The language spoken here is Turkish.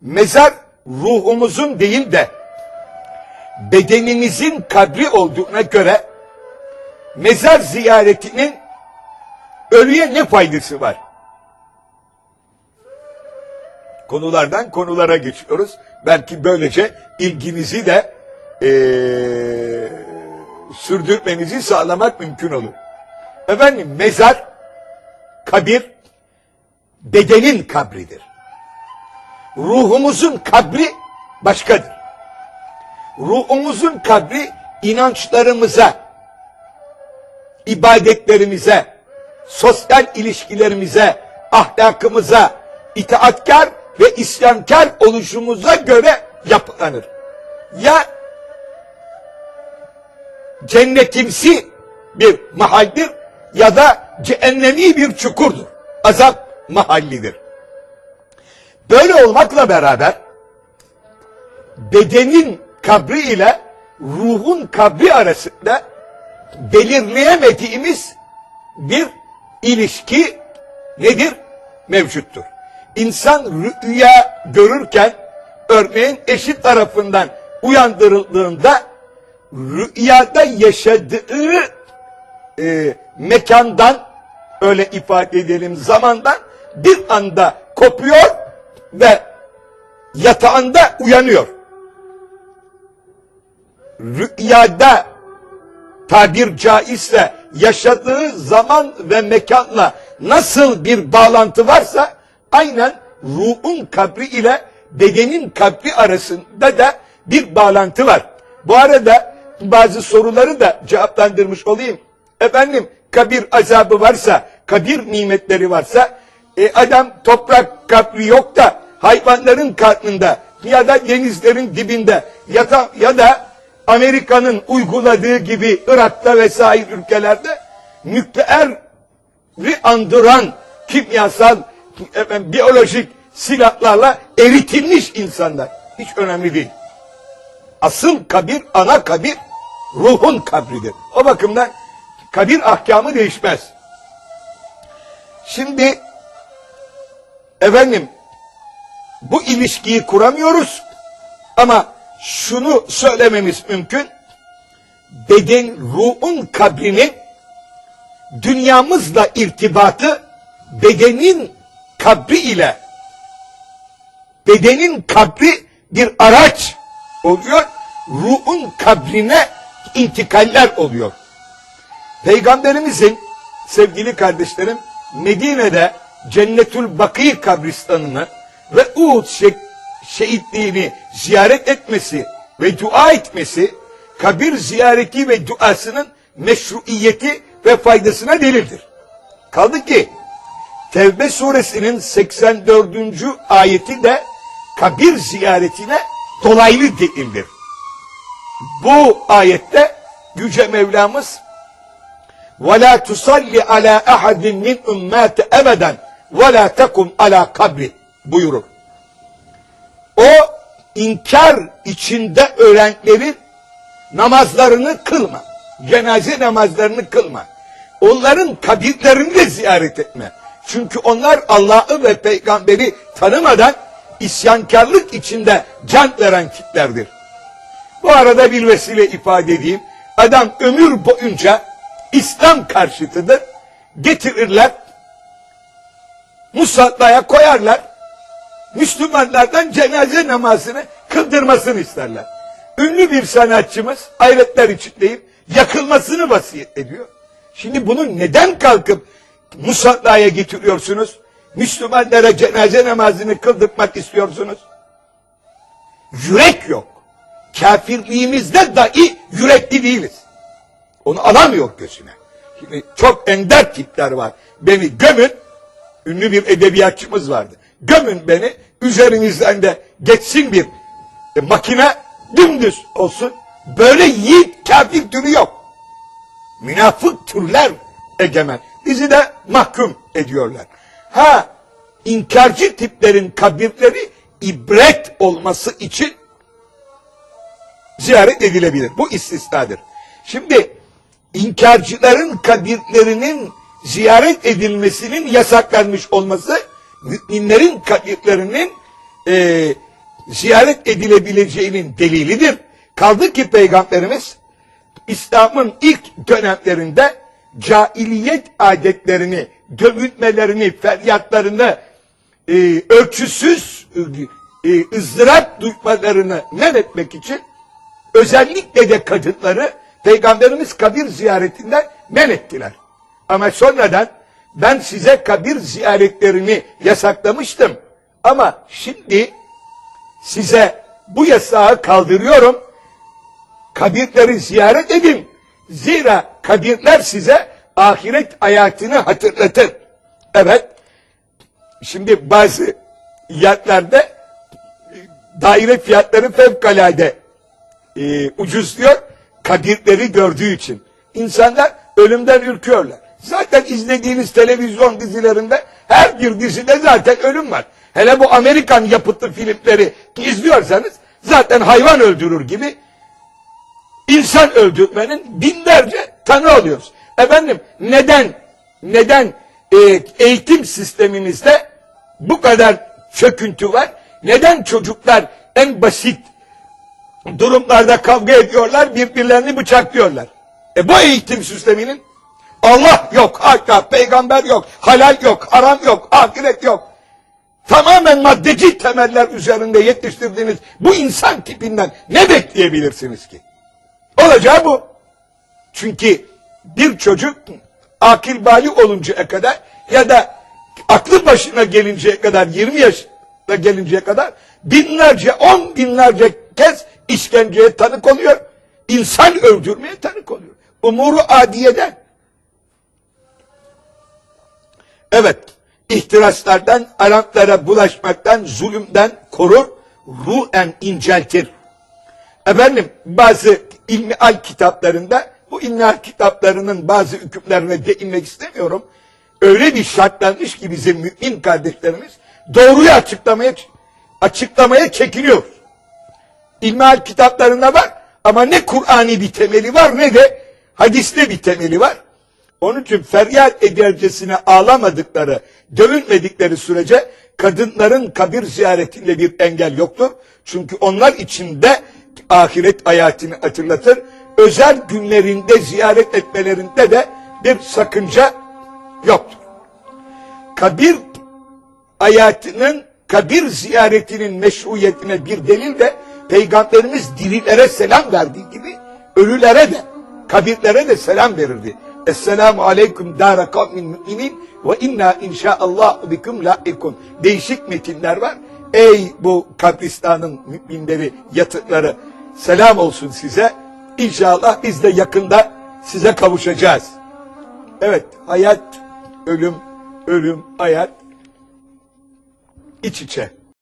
mezar ruhumuzun değil de bedenimizin kabri olduğuna göre mezar ziyaretinin ölüye ne faydası var? Konulardan konulara geçiyoruz. Belki böylece ilginizi de eee, sürdürmenizi sağlamak mümkün olur. Efendim mezar, kabir, bedenin kabridir. Ruhumuzun kabri başkadır. Ruhumuzun kabri inançlarımıza, ibadetlerimize, sosyal ilişkilerimize, ahlakımıza, itaatkar ve isyankar oluşumuza göre yapılanır. Ya cennetimsi bir mahaldir ya da cehennemi bir çukurdur. Azap mahallidir. Böyle olmakla beraber bedenin kabri ile ruhun kabri arasında belirleyemediğimiz bir ilişki nedir? Mevcuttur. İnsan rüya görürken örneğin eşi tarafından uyandırıldığında rüyada yaşadığı e, mekandan öyle ifade edelim zamandan bir anda kopuyor ve yatağında uyanıyor. Rüyada tabir caizse yaşadığı zaman ve mekanla nasıl bir bağlantı varsa aynen ruhun kabri ile bedenin kabri arasında da bir bağlantı var. Bu arada bazı soruları da cevaplandırmış olayım. Efendim kabir azabı varsa, kabir nimetleri varsa e, adam toprak kabri yok da hayvanların karnında ya da denizlerin dibinde ya da, ya da Amerika'nın uyguladığı gibi Irak'ta vesaire ülkelerde nükleer andıran kimyasal, efendim, biyolojik silahlarla eritilmiş insanlar. Hiç önemli değil. Asıl kabir, ana kabir ruhun kabridir. O bakımdan kabir ahkamı değişmez. Şimdi efendim bu ilişkiyi kuramıyoruz ama şunu söylememiz mümkün. Beden ruhun kabrinin dünyamızla irtibatı bedenin kabri ile bedenin kabri bir araç oluyor. Ruhun kabrine intikaller oluyor. Peygamberimizin sevgili kardeşlerim Medine'de Cennetül Bakî kabristanını ve Uhud şe- şehitliğini ziyaret etmesi ve dua etmesi kabir ziyareti ve duasının meşruiyeti ve faydasına delildir. Kaldı ki Tevbe suresinin 84. ayeti de kabir ziyaretine dolaylı delildir. Bu ayette Yüce Mevlamız وَلَا تُصَلِّ عَلَى أَحَدٍ مِنْ اُمَّاتِ اَبَدًا ve la tekum ala kabri buyurur. O inkar içinde ölenlerin namazlarını kılma. Cenaze namazlarını kılma. Onların kabirlerini de ziyaret etme. Çünkü onlar Allah'ı ve peygamberi tanımadan isyankarlık içinde can veren kitlerdir. Bu arada bir vesile ifade edeyim. Adam ömür boyunca İslam karşıtıdır. Getirirler Musallaya koyarlar. Müslümanlardan cenaze namazını kıldırmasını isterler. Ünlü bir sanatçımız hayretler içindeyim yakılmasını vasiyet ediyor. Şimdi bunu neden kalkıp musallaya getiriyorsunuz? Müslümanlara cenaze namazını kıldırmak istiyorsunuz. Yürek yok. Kafirliğimizde dahi yürekli değiliz. Onu alamıyor gözüne. Şimdi çok ender tipler var. Beni gömün, ünlü bir edebiyatçımız vardı. Gömün beni, üzerinizden de geçsin bir e, makine dümdüz olsun. Böyle yiğit kafir türü yok. Münafık türler egemen. Bizi de mahkum ediyorlar. Ha, inkarcı tiplerin kabirleri ibret olması için ziyaret edilebilir. Bu istisnadır. Şimdi inkarcıların kabirlerinin ziyaret edilmesinin yasaklanmış olması müminlerin kabirlerinin e, ziyaret edilebileceğinin delilidir. Kaldı ki Peygamberimiz İslam'ın ilk dönemlerinde cahiliyet adetlerini, dövünmelerini, feryatlarını, e, ölçüsüz e, ızdırap duymalarını men etmek için özellikle de kadınları Peygamberimiz kabir ziyaretinden men ettiler. Ama sonradan ben size kabir ziyaretlerini yasaklamıştım. Ama şimdi size bu yasağı kaldırıyorum. Kabirleri ziyaret edin. Zira kabirler size ahiret hayatını hatırlatır. Evet. Şimdi bazı yerlerde daire fiyatları fevkalade e, ucuzluyor kabirleri gördüğü için. İnsanlar ölümden ürküyorlar. Zaten izlediğiniz televizyon dizilerinde her bir dizide zaten ölüm var. Hele bu Amerikan yapıtlı filmleri izliyorsanız zaten hayvan öldürür gibi insan öldürmenin binlerce tanı alıyoruz. Efendim neden neden e, eğitim sistemimizde bu kadar çöküntü var? Neden çocuklar en basit durumlarda kavga ediyorlar, birbirlerini bıçaklıyorlar? E bu eğitim sisteminin Allah yok, hatta peygamber yok, halal yok, haram yok, ahiret yok. Tamamen maddeci temeller üzerinde yetiştirdiğiniz bu insan tipinden ne bekleyebilirsiniz ki? Olacağı bu. Çünkü bir çocuk akil bali oluncaya kadar ya da aklı başına gelinceye kadar 20 yaşına gelinceye kadar binlerce on binlerce kez işkenceye tanık oluyor. İnsan öldürmeye tanık oluyor. Umuru adiyeden. Evet, ihtiraslardan, Araplara bulaşmaktan, zulümden korur, ruhen inceltir. Efendim bazı ilmihal kitaplarında bu ilmihal kitaplarının bazı hükümlerine değinmek istemiyorum. Öyle bir şartlanmış ki bizim mümin kardeşlerimiz doğruyu açıklamaya açıklamaya çekiliyor. İlmihal kitaplarında var ama ne Kur'ani bir temeli var ne de hadiste bir temeli var. Onun için feryat edercesine ağlamadıkları, dövünmedikleri sürece kadınların kabir ziyaretinde bir engel yoktur. Çünkü onlar içinde ahiret hayatını hatırlatır. Özel günlerinde ziyaret etmelerinde de bir sakınca yoktur. Kabir hayatının, kabir ziyaretinin meşruiyetine bir delil de Peygamberimiz dirilere selam verdiği gibi ölülere de, kabirlere de selam verirdi. Esselamu aleyküm dâre kavmin müminin ve inna inşaallah bikum laikun. Değişik metinler var. Ey bu kabristanın müminleri, yatıkları selam olsun size. İnşallah biz de yakında size kavuşacağız. Evet, hayat, ölüm, ölüm, hayat iç içe.